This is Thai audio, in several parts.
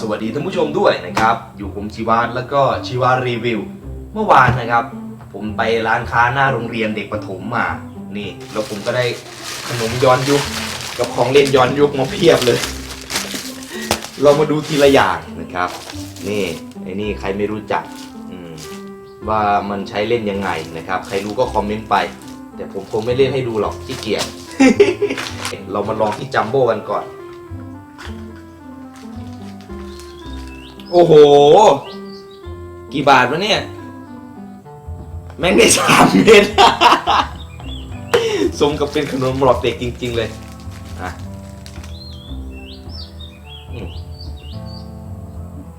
สวัสดีท่านผู้ชมด้วยนะครับ อยู่ผมชีวานแล้วก็ชีวารีวิว เมื่อวานนะครับ ผมไปร้านค้าหน้าโรงเรียนเด็กประถมมา นี่แล้วผมก็ได้ขนมย้อนยุคกับของเล่นย้อนยุคมาเพียบเลย เรามาดูทีละอย่างนะครับ นี่ไอ้นี่ใครไม่รู้จักว่ามันใช้เล่นยังไงนะครับ ใครรู้ก็คอมเมนต์ไป แต่ผมคงไม่เล่นให้ดูหรอกที่เกียจเรามาลองที่จัมโบ้กันก่อน โอ้โห กี่บาทวะเนี่ย แม่งได้สามเม็ด สมกับเป็นขนมหลอดเด็กจริง ๆ เลยอะอืม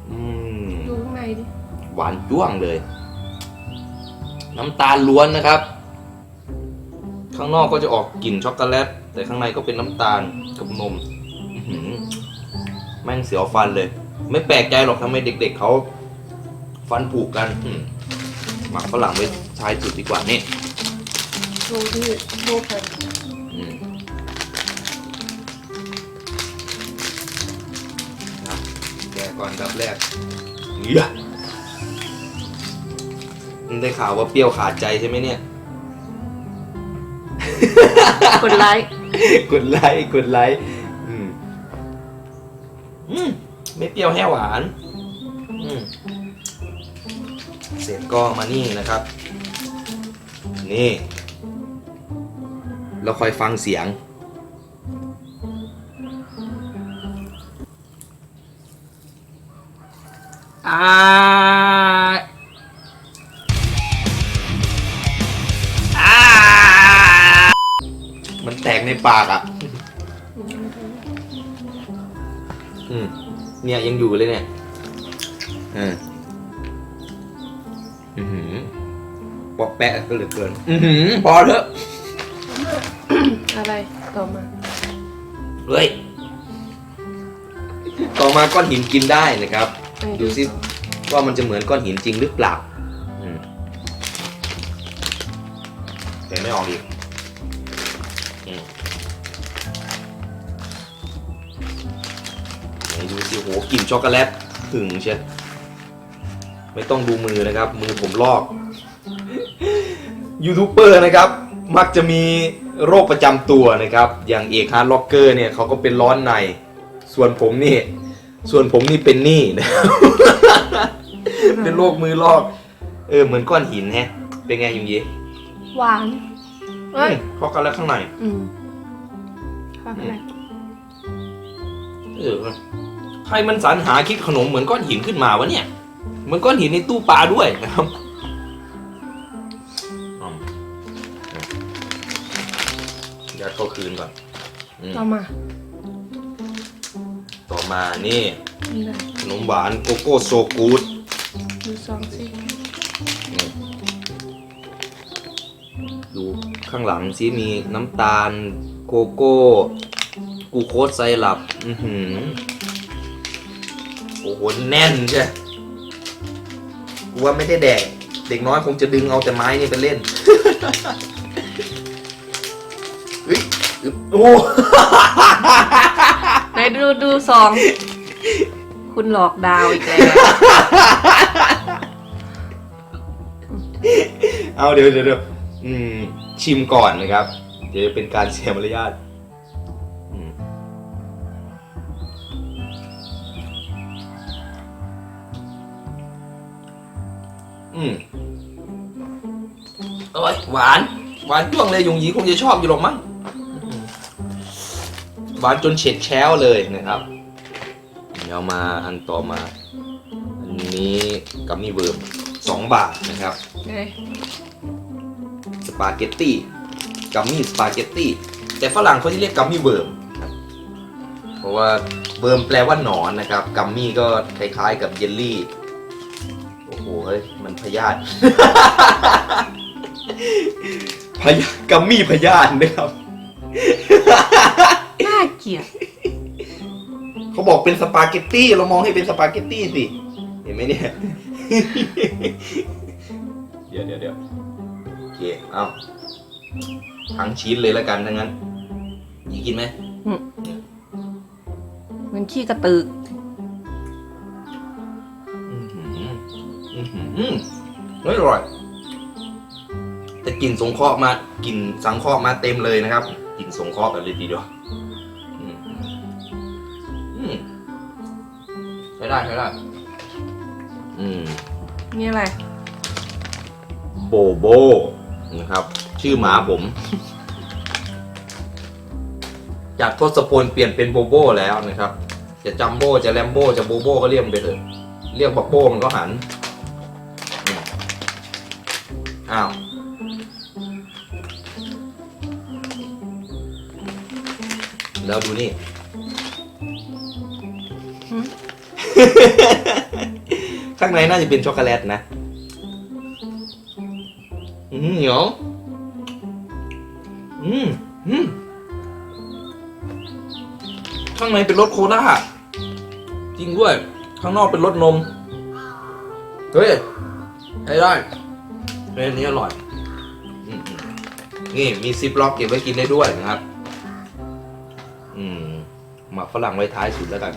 อืม ดูข้างในดิ หวานจ้วงเลย น้ำตาลล้วนนะครับ ข้างนอกก็จะออกกลิ่นช็อกโกแลต แต่ข้างในก็เป็นน้ำตาลกับนม อื้อหือแม่งเสียวฟันเลย ไม่แปลกใจหรอกทำไมเด็ก ๆเขาฟันผุกันอืมหมักฝรั่งไว้ท้ายสุดดีกว่านี่ดูที่โบกันอืมนะแกะก่อนดับแรกเหี้ยมึงได้ข่าวว่าเปรี้ยวขาดใจใช่ไหมเนี่ย กดไลค์ กดไลค์กดไลค์อืมอืม ไม่เปรี้ยวแห้หวานเสร็จก็มานี่นะครับ นี่ เราคอยฟังเสียง อ่าอามันแตกในปากอะ เนี่ยยังอยู่เลยเนี่ยอืมอือหือปอกแปะก็เหลือเกิน อือหือพอเถอะ อะไรต่อมา เฮ้ย ต่อมาก้อนหินกินได้นะครับอันนี้ดูสิว่ามันจะเหมือนก้อนหินจริงหรือเปล่าอืมแต่ไม่ออกอีก ดูสิโหกลิ่นช็อกโกแลตถึงเชียวไม่ต้องดูมือนะครับ มือผมลอกยูทูบเบอร์นะครับ มักจะมีโรคประจำตัวนะครับ อย่างเอกฮาร์ดล็อกเกอร์เนี่ยเขาก็เป็นร้อนใน ส่วนผมนี่ ส่วนผมนี่เป็นหนี้นะครับเป็นโรคมือลอก เออเหมือนก้อนหินแฮะ เป็นไงยุงยีหวานเอ้ยพอกันแล้วข้างใน อืมข้างในเออ ใครมันสรรหาคิดขนมเหมือนก้อนหินขึ้นมาวะเนี่ย เหมือนก้อนหินในตู้ปลาด้วยนะครับอืมยัดเข้าคืนก่อนอืมต่อมาต่อมานี่นี่เลยขนมหวานโกโก้โซกูดดูซองสิดูข้างหลังซิมีน้ำตาลโกโก้กูโคสไซรัป อือหือ โอ้โหแน่นใช่กูว่าไม่ได้แดก เด็กน้อยคงจะดึงเอาแต่ไม้นี่ไปเล่นเฮ้ยอึ๊บโอ้ไหนดูดูซอง คุณหลอกดาวอีกแล้วเอาเดี๋ยวเดี๋ยวเดี๋ยวอืมชิมก่อนนะครับ เดี๋ยวจะเป็นการเสียมารยาท อืมโอ้ยหวาน หวานจ้วงเลยยงหยีคงจะชอบอยู่หรอกมั้งอืมหวานจนเฉดแช้วเลยนะครับเดี๋ยวมาอันต่อมา อันนี้กัมมี่เวิร์มสองบาทนะครับเอ้ยสปาเกตตี้กัมมี่สปาเกตตี้แต่ฝรั่งเขาจะเรียกกัมมี่เวิร์มครับเพราะว่าเวิร์มแปลว่าหนอนนะครับ กัมมี่ก็คล้ายๆกับเยลลี่โอ้โห เฮ้ย มันพยาธิ พยากัมมี่พยาธินะครับ น่าเกลียดเขาบอกเป็นสปาเกตตี้ เรามองให้เป็นสปาเกตตี้สิ เห็นไหมเนี่ย เดี๋ยวเดี๋ยวเดี๋ยวโอเค เอาทั้งชิ้นเลยแล้วกันทั้งนั้นยีกินไหมเหมันขี้กระตือก อืมไม่อร่อยแต่กลิ่นสงเคราะห์มากลิ่นสังเคราะห์มาเต็มเลยนะครับกลิ่นสงเคราะห์แบบเลยทีเดียวอืมอืมใช้ได้ใช้ได้อืมนี่อะไร โบโบนะครับ ชื่อหมาผม จากทศพลเปลี่ยนเป็นโบโบแล้วนะครับ จะจัมโบจะแลมโบจะโบโบก็เรียกมันไปเถอะเรียกบักโบมันก็หันอืม อ้าว แล้วดูนี่หืมข้างในน่าจะเป็นช็อกโกแลตนะ อืมเหนียว อืมอืมข้างในเป็นรสโคล่าจริงด้วย ข้างนอกเป็นรสนม เฮ้ยใช้ได้เฮ้ยอันนี้อร่อยอืมอืมนี่มีซิปล็อกเก็บไว้กินได้ด้วยนะครับ อืมหมักฝรั่งไว้ท้ายสุดแล้วกัน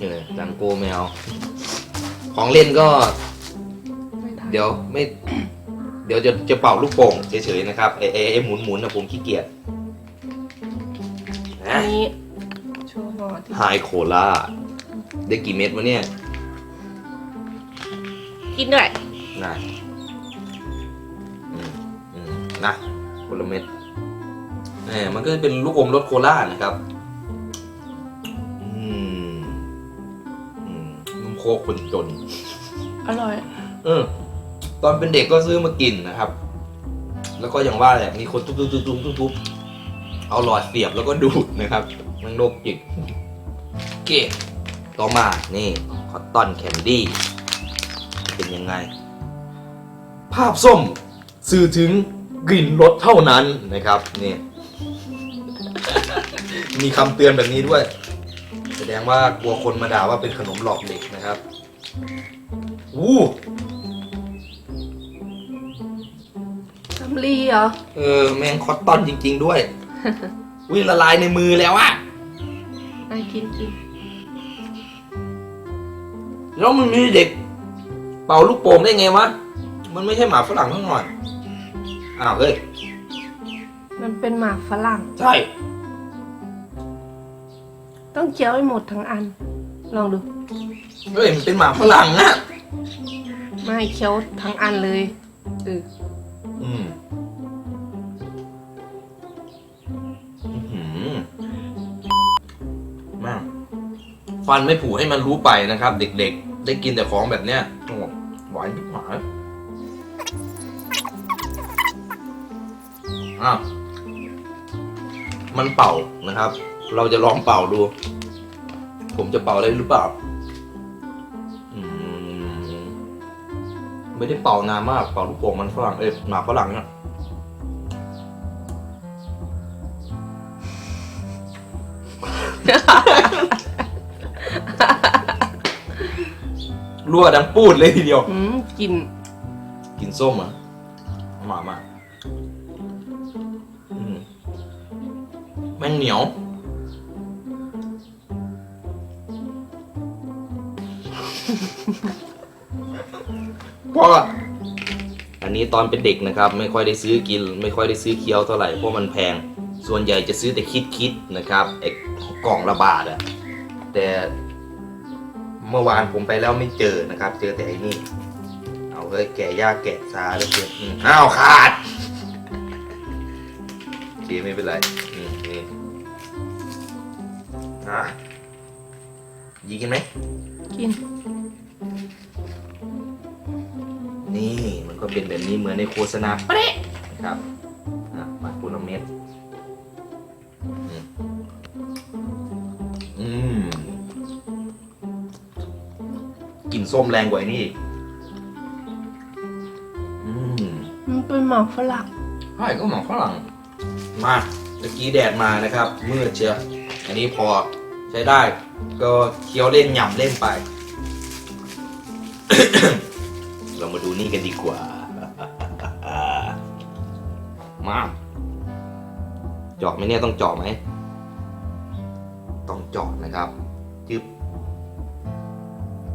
เออจังโกแมว ของเล่นก็ไม่ทันเดี๋ยวไม่ เดี๋ยวจะจะเป่าลูกโป่งเฉยๆนะครับไอ้ไอ้ไอ้หมุนหมุนๆนะผมขี้เกียจอันนี้โชว์หน่อยที่ไฮโคล่าได้กี่เม็ดวะเนี่ยกินด้วยนะอืมอืม นะคนละเม็ดแหมมันก็จะเป็นลูกอมรสโคล่านะครับอืมอืมนมโคกคนจน อร่อย เออ ตอนเป็นเด็กก็ซื้อมากินนะครับ แล้วก็อย่างว่าแหละมีคนทุบๆๆๆๆเอาหลอดเสียบแล้วก็ดูดนะครับมันโรคจิตเกะต่อมา นี่ คอตตอนแคนดี้ เป็นยังไง ภาพส้ม สื่อถึง กลิ่นรสเท่านั้นนะครับนี่มีคำเตือนแบบนี้ด้วย แสดงว่ากลัวคนมาด่าว่าเป็นขนมหลอกเด็กนะครับอู้สำลีเหรอ เออแมงคอตตอนจริง ๆ ด้วยวิละลายในมือแล้วอะน่ากินกินแล้วมันมีเด็ก เป่าลูกโป่งได้ไงวะ มันไม่ใช่หมาฝรั่งทั้งหน่อย อ้าวเฮ้ย มันเป็นหมากฝรั่ง ใช่ ต้องเคี้ยวให้หมดทั้งอัน ลองดู เฮ้ย มันเป็นหมาฝรั่งนะไม่เคี้ยวทั้งอันเลยเอออืมอื้อหือมากฟันไม่ผูให้มันรู้ไปนะครับ เด็กๆ ได้กินแต่ของแบบเนี้ย อ้าวมันเป่านะครับ เราจะลองเป่าดู ผมจะเป่าได้หรือเปล่าอืมไม่ได้เป่านานมาก เป่าลูกโป่งมันฝรั่งเอ้ยหมาฝรั่งเนี่ยรั่วดังปูดเลยทีเดียว อืมกิน กินส้มอะหมามา แม่งเหนียว พออันนี้ตอนเป็นเด็กนะครับ ไม่ค่อยได้ซื้อกิน ไม่ค่อยได้ซื้อเคี้ยวเท่าไหร่เพราะมันแพง ส่วนใหญ่จะซื้อแต่คิดคิดๆนะครับไอ้กล่องละบาทอะแต่เมื่อวานผมไปแล้วไม่เจอนะครับ เจอแต่ไอ้นี่ เอาเฮ้ยแกะยากแกะซาแล้วเกินอืมอ้าวขาดโอเคไม่เป็นไรอืมนี่ อะยีกินไหม กิน นี่มันก็เป็นแบบนี้เหมือนในโฆษณาเป๊ะนะครับอะมาคุณเม็ดอืมอืมกลิ่นส้มแรงกว่าไอ้นี่อีกอืม มันเป็นหมากฝรั่ง ใช่ก็หมองฝรั่งมาเมื่อกี้แดดมานะครับมืดเชียว อันนี้พอใช้ได้ ก็เคี้ยวเล่นหย่ำเล่นไป เรามาดูนี่กันดีกว่า มาเจาะไหมเนี่ยต้องเจาะไหม ต้องเจาะนะครับจึ๊บ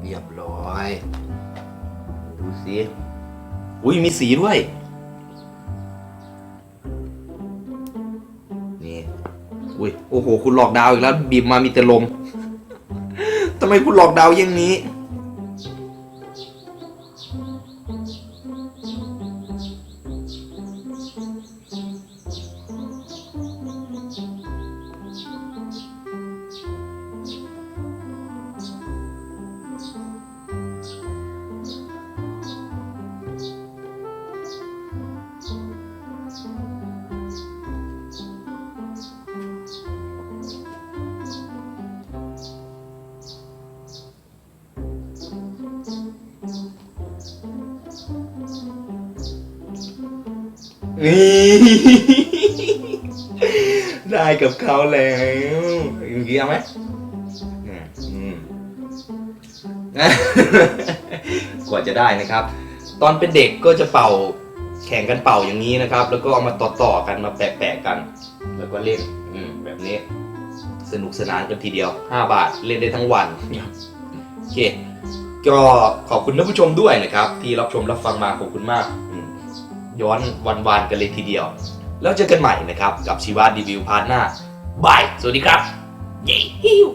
เรียบร้อย ดูสิ อุ้ยมีสีด้วย อุ้ยโอ้โห คุณหลอกดาวอีกแล้วบีบมามีแต่ลมทำไมคุณหลอกดาวอย่างนี้ นี่ได้กับเขาแล้วอย่างกี้เอาไหมอืมอืมกว่าจะได้นะครับ ตอนเป็นเด็กก็จะเป่าแข่งกันเป่าอย่างนี้นะครับ แล้วก็เอามาต่อๆกันมาแปะๆกัน แล้วก็เล่นอืมแบบนี้ สนุกสนานกันทีเดียว 5 บาทเล่นได้ทั้งวันโอเคก็ขอบคุณท่านผู้ชมด้วยนะครับ ที่รับชมรับฟังมาขอบคุณมาก ย้อนวันวานๆกันเลยทีเดียว แล้วเจอกันใหม่นะครับกับชีวาดีวิวพาร์ทหน้าบาย สวัสดีครับ เย้ฮิว